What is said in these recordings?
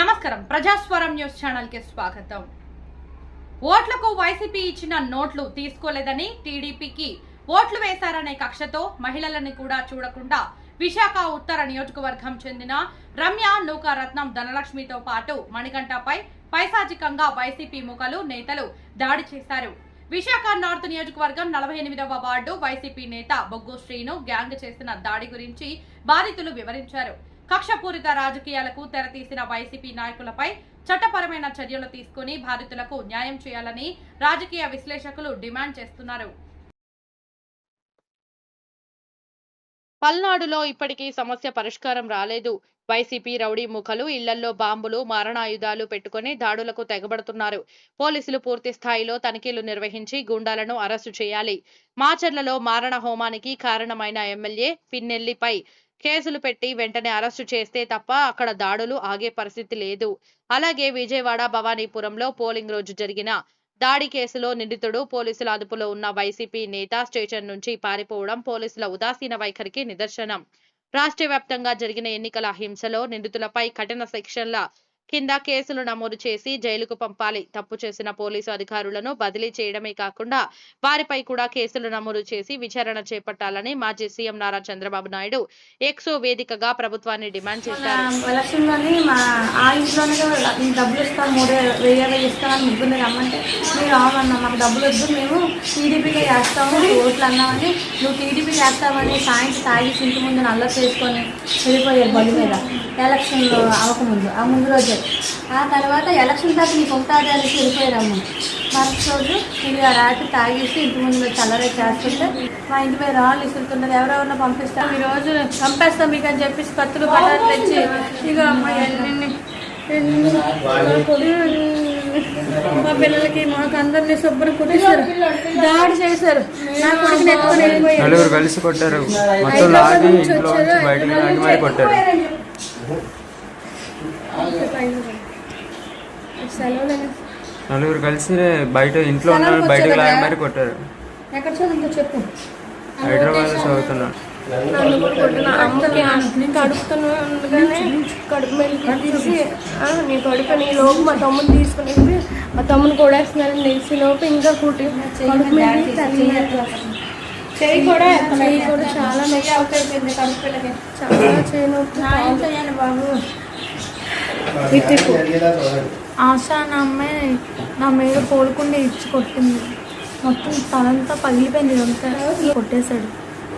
నమస్కారం. ప్రజాస్వరం న్యూస్ ఛానల్కి స్వాగతం. ఓట్లకు వైసీపీ ఇచ్చిన నోట్లు తీసుకోలేదని టీడీపీకి ఓట్లు వేశారనే కక్షతో మహిళలను కూడా చూడకుండా విశాఖ ఉత్తర నియోజకవర్గం చెందిన రమ్య నూకారత్నం ధనలక్ష్మితో పాటు మణికంఠపై పైశాచికంగా వైసీపీ ముఖలు నేతలు దాడి చేశారు. విశాఖ నార్త్ నియోజకవర్గం నలభై ఎనిమిదవ వార్డు వైసీపీ నేత బొగ్గు శ్రీను గ్యాంగ్ చేసిన దాడి గురించి బాధితులు వివరించారు. కక్షపూరిత రాజకీయాలకు తెరతీసిన వైసీపీ నాయకులపై చట్టపరమైన చర్యలు తీసుకుని బాధితులకు న్యాయం చేయాలని రాజకీయ విశ్లేషకులు డిమాండ్ చేస్తున్నారు. పల్నాడులో ఇప్పటికీ సమస్య పరిష్కారం రాలేదు. వైసీపీ రౌడీ ముఖలు ఇళ్ళల్లో బాంబులు మారణాయుధాలు పెట్టుకుని దాడులకు తెగబడుతున్నారు. పోలీసులు పూర్తి స్థాయిలో తనిఖీలు నిర్వహించి గుండాలను అరెస్టు చేయాలి. మాచర్లలో మారణ హోమానికి కారణమైన ఎమ్మెల్యే పిన్నెల్లిపై కేసులు పెట్టి వెంటనే అరెస్టు చేస్తే తప్ప అక్కడ దాడులు ఆగే పరిస్థితి లేదు. అలాగే విజయవాడ భవానీపురంలో పోలింగ్ రోజు జరిగిన దాడి కేసులో నిందితుడు పోలీసుల అదుపులో ఉన్న వైసీపీ నేత స్టేషన్ నుంచి పారిపోవడం పోలీసుల ఉదాసీన వైఖరికి నిదర్శనం. రాష్ట్ర వ్యాప్తంగా జరిగిన ఎన్నికల హింసలో నిందితులపై కఠిన సెక్షన్ల కింద కేసులు నమోదు చేసి జైలుకు పంపాలి. తప్పు చేసిన పోలీసు అధికారులను బదిలీ చేయడమే కాకుండా వారిపై కూడా కేసులు నమోదు చేసి విచారణ చేపట్టాలని మాజీ సీఎం నారా చంద్రబాబు నాయుడు ఎక్సో వేదికగా ప్రభుత్వాన్ని డిమాండ్ చేశారు. నువ్వు టీడీపీ చేస్తామని సాయంత్రం తాగి ఇంటి ముందు నల్ల చేసుకొని వెళ్ళిపోయారు బలి మీద. ఎలక్షన్లో అవ్వకముందు ఆ ముందు రోజే. ఆ తర్వాత ఎలక్షన్ దాకా నీకు ఉంటుంది అని వెళ్ళిపోయారు అమ్మ. మరుసటి రోజు ఆ రాత్రి తాగేసి ఇంటి ముందు చల్లరే చేస్తుంటే మా ఇంటి మీద రాళ్ళు ఇస్తుంటారు ఎవరెవరినో పంపిస్తాం. ఈ రోజు చంపేస్తాం మీకు అని చెప్పేసి కత్తులు పట్టాలు తెచ్చి ఇక ఎన్ని మా పిల్లలకి మాకు అందరినీ శుభ్రం కుట్టిస్తారు. దాడి చేశారు. నా కొడుకుని ఎత్తుకొని వెళ్ళిపోయారు కలిసి కొట్టారు. మొత్తం లాగి ఇంట్లో బయటకు లాగి మరి కొట్టారు. నలుగురు కలిసి బయట ఇంట్లో ఉన్న వాళ్ళు బయటకు లాగి మరి కొట్టారు. ఎక్కడ చదువుతుందో చెప్పు. హైదరాబాద్ చదువుతున్నాను నన్ను కూడా కొట్టిన అమ్మకి నేను కడుపుతాను ఉండగానే కడుపు మెలికి తీసి "ఆ, నీ కడుపు నీ లోపు మా తమ్ముని తీసుకుని వెళ్ళి మా తమ్ముని కొడేస్తున్నారని తెలిసి లోపు ఇంకా కుట్టి కడుపు మెలికి చెయ్యి కూడా చెయ్యి కూడా చాలా నొప్పి. అయిపోయింది కడుపులకి చాలా చేయి నొప్పి న్యాయం బాబు ఆశ నా అమ్మాయి నా మీద కోలుకుండా ఇచ్చి కొట్టింది. మొత్తం తలంతా పగిలిపోయింది ఇదంతా. కొట్టేశాడు.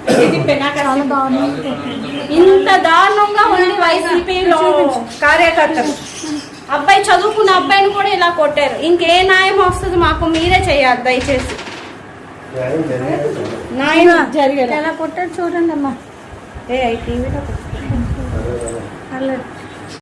చాలా దారుణంగా కొట్టాడు. ఇంత దారుణంగా ఉంది వైసీపీలో కార్యకర్తలు. అబ్బాయి చదువుకున్న అబ్బాయిని కూడా ఇలా కొట్టారు. ఇంకే న్యాయం వస్తుంది మాకు మీరే చేయాలి దయచేసి. న్యాయం జరిగేలా ఎలా కొట్టాడు చూడండి అమ్మా ఏ టీవీలో అలా